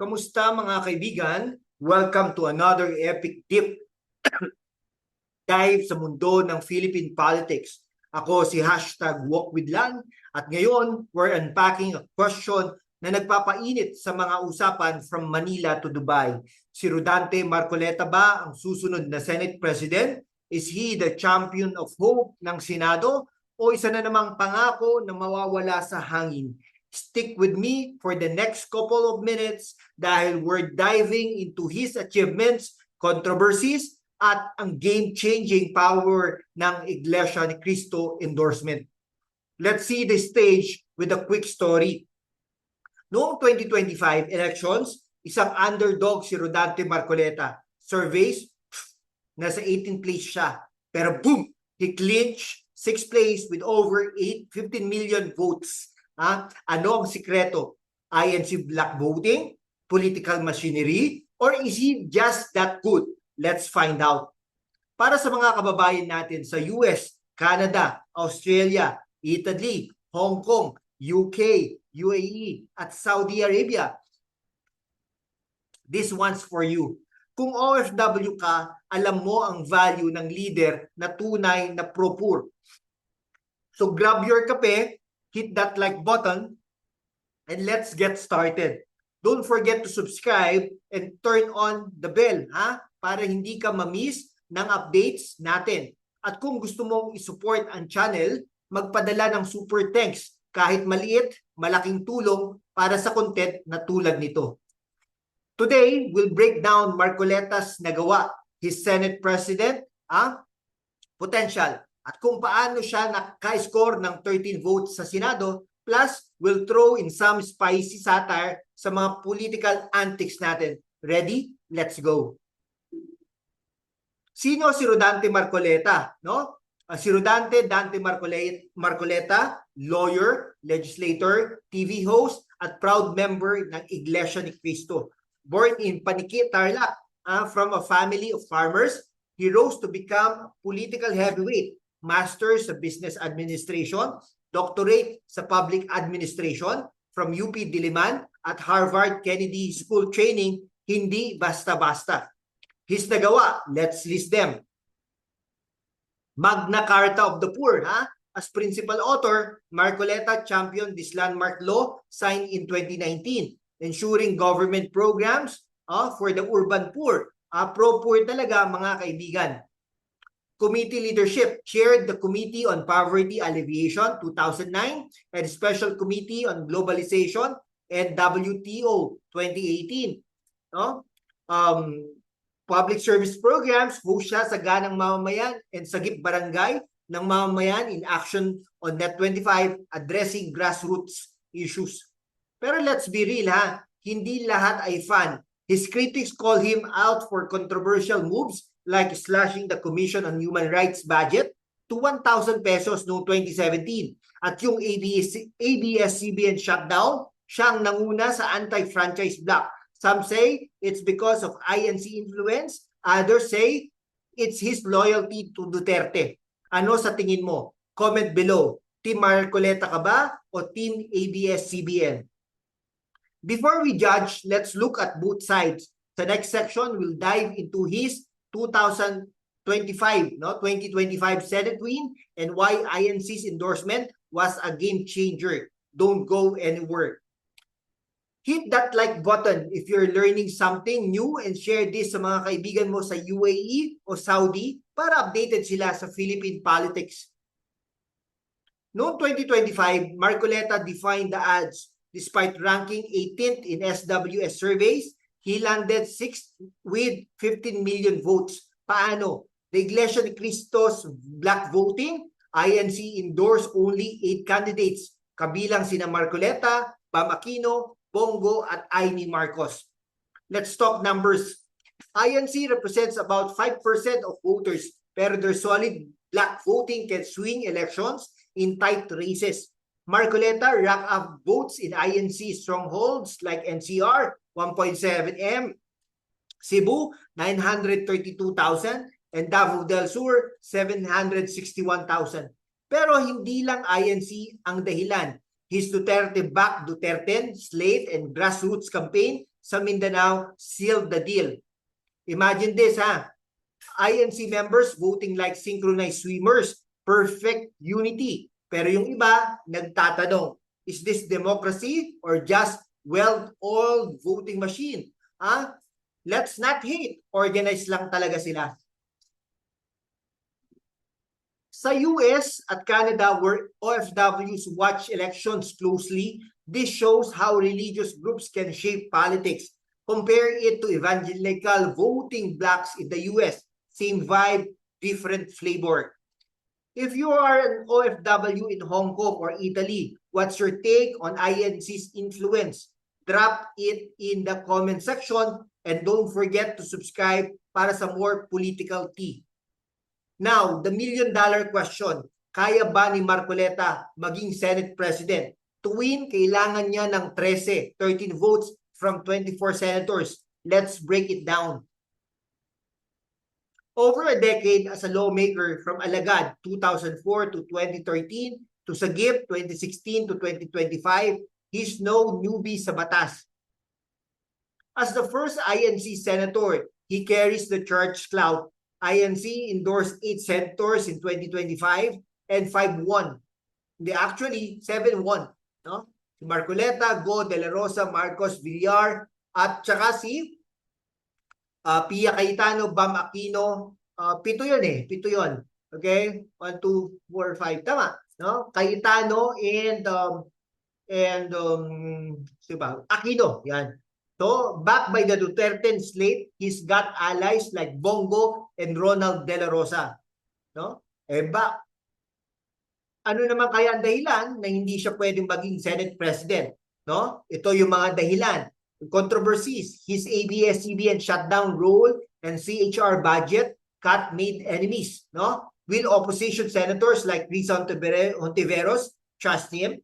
Kamusta mga kaibigan? Welcome to another epic deep dive sa mundo ng Philippine politics. Ako si hashtag walkwithlan at ngayon we're unpacking a question na nagpapainit sa mga usapan from Manila to Dubai. Si Rodante Marcoleta ba ang susunod na Senate President? Is he the champion of hope ng Senado? O isa na namang pangako na mawawala sa hangin? Stick with me for the next couple of minutes dahil we're diving into his achievements, controversies, at ang game-changing power ng Iglesia ni Cristo endorsement. Let's see the stage with a quick story. Noong 2025 elections, isang underdog si Rodante Marcoleta. Surveys, nasa 18th place siya. Pero boom, he clinched 6th place with over 8, 15 million votes. Ha? Ano ang sikreto? INC black voting? Political machinery? Or is he just that good? Let's find out. Para sa mga kababayan natin sa US, Canada, Australia, Italy, Hong Kong, UK, UAE, at Saudi Arabia, this one's for you. Kung OFW ka, alam mo ang value ng leader na tunay na pro-poor. So grab your kape, hit that like button, and let's get started. Don't forget to subscribe and turn on the bell, ha? Para hindi ka ma-miss ng updates natin. At kung gusto mong isupport ang channel, magpadala ng super thanks kahit maliit, malaking tulong para sa content na tulad nito. Today, we'll break down Marcoleta's nagawa, his Senate President, ah, potential, at kung paano siya naka-score ng 13 votes sa Senado, plus we'll throw in some spicy satire sa mga political antics natin. Ready? Let's go! Sino si Rodante Marcoleta, no? Uh, si Rodante Dante Marcoleta, Marcoleta, lawyer, legislator, TV host, at proud member ng Iglesia ni Cristo. Born in Paniki, Tarlac, uh, from a family of farmers, he rose to become political heavyweight, master sa business administration, doctorate sa public administration from UP Diliman at Harvard Kennedy School training, hindi basta-basta. His nagawa, let's list them. Magna Carta of the Poor, ha? As principal author, Marcoleta championed this landmark law signed in 2019, ensuring government programs uh, for the urban poor. Uh, pro-poor talaga mga kaibigan. Committee leadership chaired the Committee on Poverty Alleviation 2009 and Special Committee on Globalization and WTO 2018. No? Um, public service programs, host siya sa ganang mamamayan and sagip barangay ng mamamayan in action on Net 25 addressing grassroots issues. Pero let's be real ha, hindi lahat ay fun. His critics call him out for controversial moves like slashing the Commission on Human Rights budget to 1,000 pesos noong 2017. At yung ABS, ABS-CBN shutdown, siyang nanguna sa anti-franchise block. Some say it's because of INC influence. Others say it's his loyalty to Duterte. Ano sa tingin mo? Comment below. Team Marcoleta ka ba o Team ABS-CBN? Before we judge, let's look at both sides. Sa next section, we'll dive into his 2025, no, 2025 Senate win and why INC's endorsement was a game changer. Don't go anywhere. Hit that like button if you're learning something new and share this sa mga kaibigan mo sa UAE o Saudi para updated sila sa Philippine politics. Noong 2025, Marcoleta defined the odds. Despite ranking 18th in SWS surveys, he landed 6th with 15 million votes. Paano? The Iglesia ni Cristo's black voting, INC endorsed only 8 candidates, kabilang sina Marcoleta, Pam Aquino, Bongo at Aimee Marcos. Let's talk numbers. INC represents about 5% of voters, pero their solid black voting can swing elections in tight races. Marcoleta rack up votes in INC strongholds like NCR, 1.7 M, Cebu, 932,000, and Davao del Sur, 761,000. Pero hindi lang INC ang dahilan. His Duterte Back Duterte slate and grassroots campaign sa Mindanao sealed the deal. Imagine this ha. INC members voting like synchronized swimmers. Perfect unity. Pero yung iba nagtatanong, is this democracy or just well-oiled voting machine? Ha? Let's not hate. Organized lang talaga sila. Sa US at Canada where OFWs watch elections closely, this shows how religious groups can shape politics. Compare it to evangelical voting blocks in the US. Same vibe, different flavor. If you are an OFW in Hong Kong or Italy, what's your take on INC's influence? Drop it in the comment section and don't forget to subscribe para sa more political tea. Now, the million dollar question, kaya ba ni Marcoleta maging Senate President? To win, kailangan niya ng 13, 13 votes from 24 senators. Let's break it down. Over a decade as a lawmaker from Alagad 2004 to 2013 to Sagip 2016 to 2025, he's no newbie sa batas. As the first INC senator, he carries the church clout INC endorsed 8 senators in 2025 and 5-1. Hindi, actually, 7-1. No? Si Marcoleta, Go, De La Rosa, Marcos, Villar, at saka si uh, Pia Cayetano, Bam Aquino. Uh, pito yun eh. Pito yun. Okay? 1, 2, 4, 5. Tama. No? Cayetano and um, and um, diba? Aquino. Yan. So, backed by the Duterte slate, he's got allies like Bongo and Ronald De La Rosa. No? Eh ba, ano naman kaya ang dahilan na hindi siya pwedeng maging Senate President? No? Ito yung mga dahilan. Controversies, his ABS-CBN shutdown role and CHR budget cut made enemies. No? Will opposition senators like Risa Ontiveros trust him?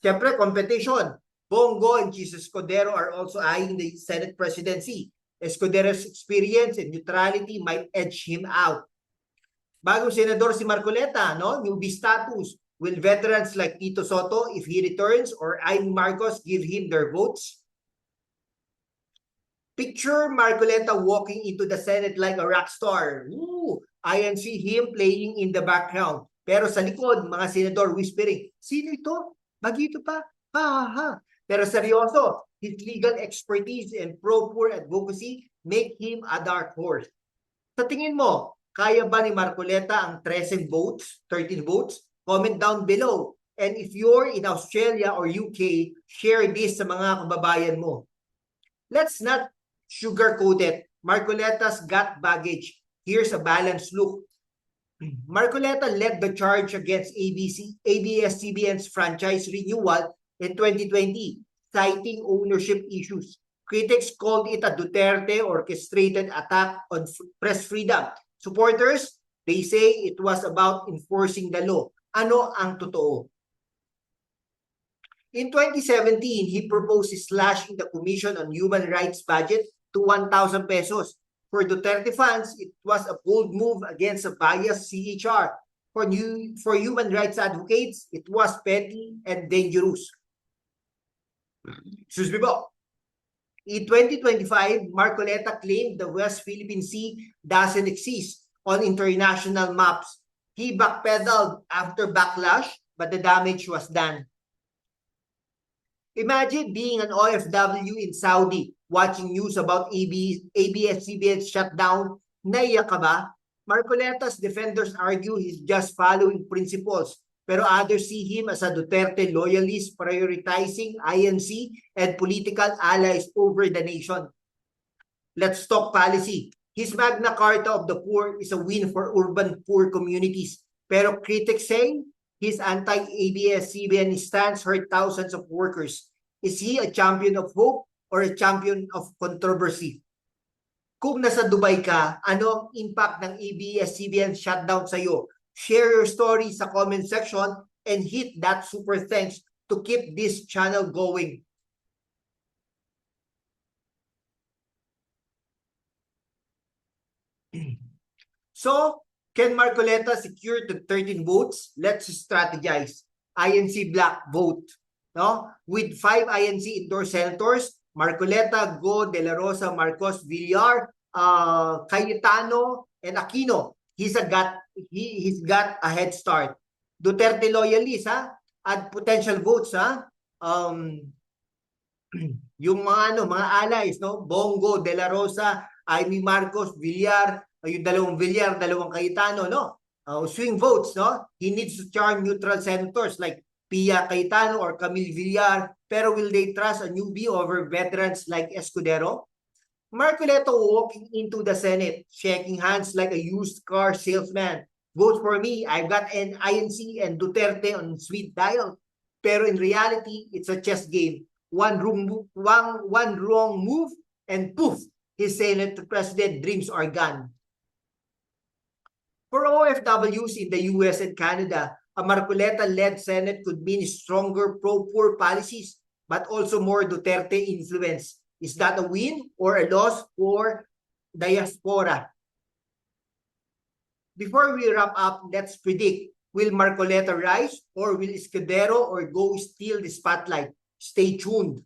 Siyempre, competition. Bongo and Jesus Escudero are also eyeing the Senate presidency. Escudero's experience and neutrality might edge him out. Bagong senador si Marcoleta, no? Newbie status. Will veterans like Tito Soto, if he returns, or Amy Marcos give him their votes? Picture Marcoleta walking into the Senate like a rock star. Ooh, I can see him playing in the background. Pero sa likod, mga senador whispering, Sino ito? Bagito pa? Ha ha ha. Pero seryoso, his legal expertise and pro-poor advocacy make him a dark horse. Sa tingin mo, kaya ba ni Marcoleta ang 13 votes, 13 votes? Comment down below. And if you're in Australia or UK, share this sa mga kababayan mo. Let's not sugarcoat it. Marcoleta's got baggage. Here's a balanced look. Marcoleta led the charge against ABC, ABS-CBN's franchise renewal in 2020, citing ownership issues. Critics called it a Duterte orchestrated attack on press freedom. Supporters, they say it was about enforcing the law. Ano ang totoo? In 2017, he proposed slashing the Commission on Human Rights budget to 1,000 pesos. For Duterte fans, it was a bold move against a biased CHR. For, new, for human rights advocates, it was petty and dangerous. Excuse me po. In 2025, Marcoleta claimed the West Philippine Sea doesn't exist on international maps. He backpedaled after backlash, but the damage was done. Imagine being an OFW in Saudi, watching news about ABS-CBN shutdown. Naiyak ka ba? Marcoleta's defenders argue he's just following principles pero others see him as a Duterte loyalist prioritizing INC and political allies over the nation. Let's talk policy. His Magna Carta of the Poor is a win for urban poor communities. Pero critics say his anti-ABS-CBN stance hurt thousands of workers. Is he a champion of hope or a champion of controversy? Kung nasa Dubai ka, ano ang impact ng ABS-CBN shutdown sa iyo? share your story sa comment section and hit that super thanks to keep this channel going. So, Can Marcoleta secure the 13 votes? Let's strategize. INC black vote. No? With five INC endorsed senators, Marcoleta, Go, De La Rosa, Marcos, Villar, uh, Cayetano, and Aquino. He's a got he, he's got a head start. Duterte loyalists ha at potential votes ha. Um yung mga ano, mga allies no, Bongo, De La Rosa, Amy Marcos, Villar, uh, yung dalawang Villar, dalawang Cayetano no. Uh, swing votes no. He needs to charm neutral senators like Pia Cayetano or Camille Villar, pero will they trust a newbie over veterans like Escudero? Marcoleto walking into the Senate, shaking hands like a used car salesman. Vote for me. I've got an INC and Duterte on sweet dial. Pero in reality, it's a chess game. One room, one, one wrong move, and poof, his Senate President dreams are gone. For OFWs in the US and Canada, a Marcoleta-led Senate could mean stronger pro-poor policies, but also more Duterte influence. Is that a win or a loss for diaspora? Before we wrap up, let's predict. Will Marcoleta rise or will Escudero or Go steal the spotlight? Stay tuned.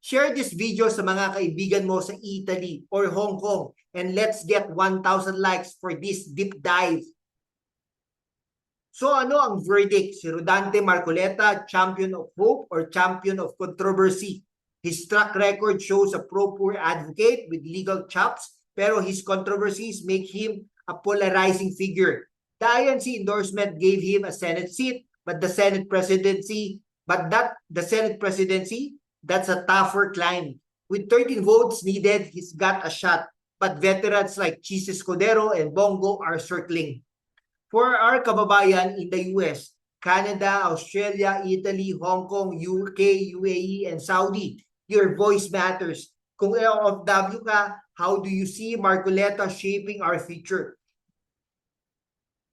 Share this video sa mga kaibigan mo sa Italy or Hong Kong and let's get 1,000 likes for this deep dive. So ano ang verdict? Si Rodante Marcoleta, champion of hope or champion of controversy? His track record shows a pro-poor advocate with legal chops, pero his controversies make him a polarizing figure. The INC endorsement gave him a Senate seat, but the Senate presidency, but that the Senate presidency, that's a tougher climb. With 13 votes needed, he's got a shot. But veterans like Chis Escudero and Bongo are circling. For our kababayan in the US, Canada, Australia, Italy, Hong Kong, UK, UAE, and Saudi, your voice matters. Kung LFW ka, how do you see Marcoleta shaping our future?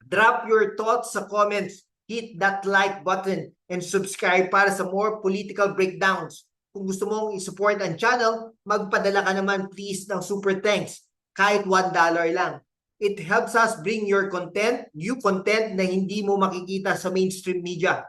Drop your thoughts sa comments, hit that like button, and subscribe para sa more political breakdowns. Kung gusto mong i-support ang channel, magpadala ka naman please ng super thanks, kahit $1 lang. It helps us bring your content, new content na hindi mo makikita sa mainstream media.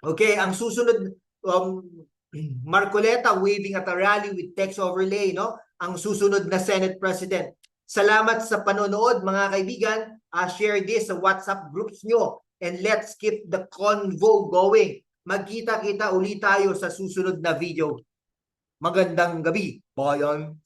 Okay, ang susunod, um, Marcoleta waving at a rally with text overlay, no? Ang susunod na Senate President. Salamat sa panonood mga kaibigan. Uh, share this sa WhatsApp groups nyo and let's keep the convo going. Magkita-kita ulit tayo sa susunod na video. Magandang gabi, Bayan